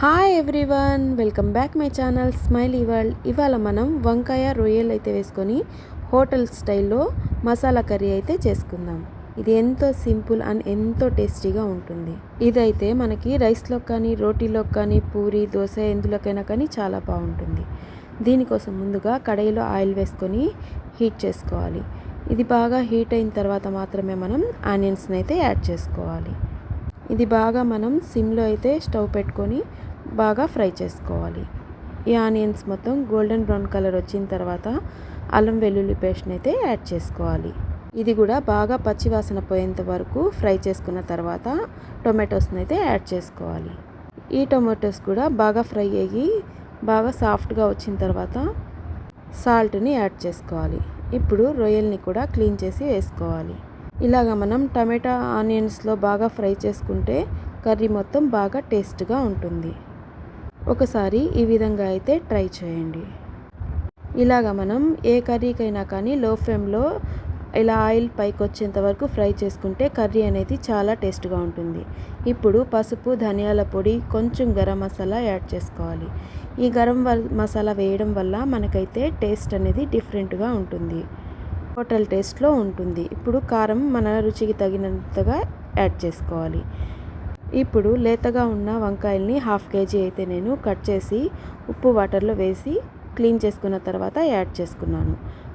Hi everyone welcome back my channel smiley world ఇవాళ మనం వంకాయ రొయ్యలు అయితే వేసుకొని హోటల్ స్టైల్లో మసాలా కర్రీ అయితే చేసుకుందాం. ఇది ఎంతో సింపుల్ అండ్ ఎంతో టేస్టీగా ఉంటుంది. ఇదైతే మనకి రైస్లో కానీ రోటీలో కానీ పూరి దోశ ఎందులోకైనా కానీ చాలా బాగుంటుంది. దీనికోసం ముందుగా కడాయిలో ఆయిల్ వేసుకొని హీట్ చేసుకోవాలి. ఇది బాగా హీట్ అయిన తర్వాత మాత్రమే మనం ఆనియన్స్ని అయితే యాడ్ చేసుకోవాలి. ఇది బాగా మనం సిమ్లో అయితే స్టవ్ పెట్టుకొని బాగా ఫ్రై చేసుకోవాలి. ఈ ఆనియన్స్ మొత్తం గోల్డెన్ బ్రౌన్ కలర్ వచ్చిన తర్వాత అల్లం వెల్లుల్లి పేస్ట్ని అయితే యాడ్ చేసుకోవాలి. ఇది కూడా బాగా పచ్చివాసన పోయేంత వరకు ఫ్రై చేసుకున్న తర్వాత టొమాటోస్ని అయితే యాడ్ చేసుకోవాలి. ఈ టొమాటోస్ కూడా బాగా ఫ్రై అయ్యి బాగా సాఫ్ట్గా వచ్చిన తర్వాత సాల్ట్ని యాడ్ చేసుకోవాలి. ఇప్పుడు రొయ్యల్ని కూడా క్లీన్ చేసి వేసుకోవాలి. ఇలాగ మనం టమాటా ఆనియన్స్లో బాగా ఫ్రై చేసుకుంటే కర్రీ మొత్తం బాగా టేస్ట్గా ఉంటుంది. ఒకసారి ఈ విధంగా అయితే ట్రై చేయండి. ఇలాగ మనం ఏ కర్రీకైనా కానీ లో ఫ్లేమ్లో ఇలా ఆయిల్ పైకి వచ్చేంత వరకు ఫ్రై చేసుకుంటే కర్రీ అనేది చాలా టేస్ట్గా ఉంటుంది. ఇప్పుడు పసుపు ధనియాల పొడి కొంచెం గరం మసాలా యాడ్ చేసుకోవాలి. ఈ గరం మసాలా వేయడం వల్ల మనకైతే టేస్ట్ అనేది డిఫరెంట్గా ఉంటుంది. హోటల్ టేస్ట్లో ఉంటుంది. ఇప్పుడు కారం మన రుచికి తగినంతగా యాడ్ చేసుకోవాలి. ఇప్పుడు లేతగా ఉన్న వంకాయల్ని హాఫ్ కేజీ అయితే నేను కట్ చేసి ఉప్పు వాటర్లో వేసి క్లీన్ చేసుకున్న తర్వాత యాడ్ చేసుకున్నాను.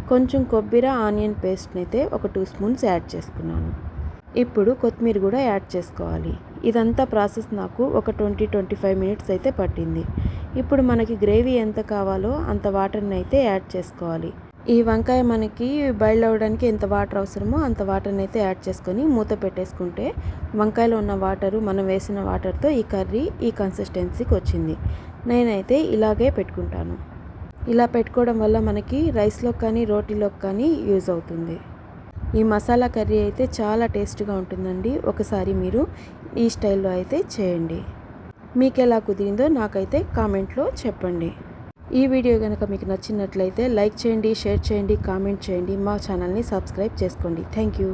కొంచెం కొబ్బరి ఆనియన్ పేస్ట్ని అయితే ఒక టూ స్పూన్స్ యాడ్ చేసుకున్నాను. ఇప్పుడు కొత్తిమీర కూడా యాడ్ చేసుకోవాలి. ఇదంతా ప్రాసెస్ నాకు ఒక ట్వంటీ ట్వంటీ ఫైవ్ మినిట్స్ అయితే పట్టింది. ఇప్పుడు మనకి గ్రేవీ ఎంత కావాలో అంత వాటర్ని అయితే యాడ్ చేసుకోవాలి. ఈ వంకాయ మనకి బాయిల్ అవ్వడానికి ఎంత వాటర్ అవసరమో అంత వాటర్ని అయితే యాడ్ చేసుకొని మూత పెట్టేసుకుంటే వంకాయలో ఉన్న వాటరు మనం వేసిన వాటర్తో ఈ కర్రీ ఈ కన్సిస్టెన్సీకి వచ్చింది. నేనైతే ఇలాగే పెట్టుకుంటాను. ఇలా పెట్టుకోవడం వల్ల మనకి రైస్లో కానీ రోటీలోకి కానీ యూజ్ అవుతుంది. ఈ మసాలా కర్రీ అయితే చాలా టేస్ట్గా ఉంటుందండి. ఒకసారి మీరు ఈ స్టైల్లో అయితే చేయండి. మీకు ఎలా కుదిరిందో నాకైతే కామెంట్లో చెప్పండి. ఈ వీడియో కనుక మీకు నచ్చినట్లయితే లైక్ చేయండి షేర్ చేయండి కామెంట్ చేయండి. మా ఛానల్ని సబ్స్క్రైబ్ చేసుకోండి. Thank you.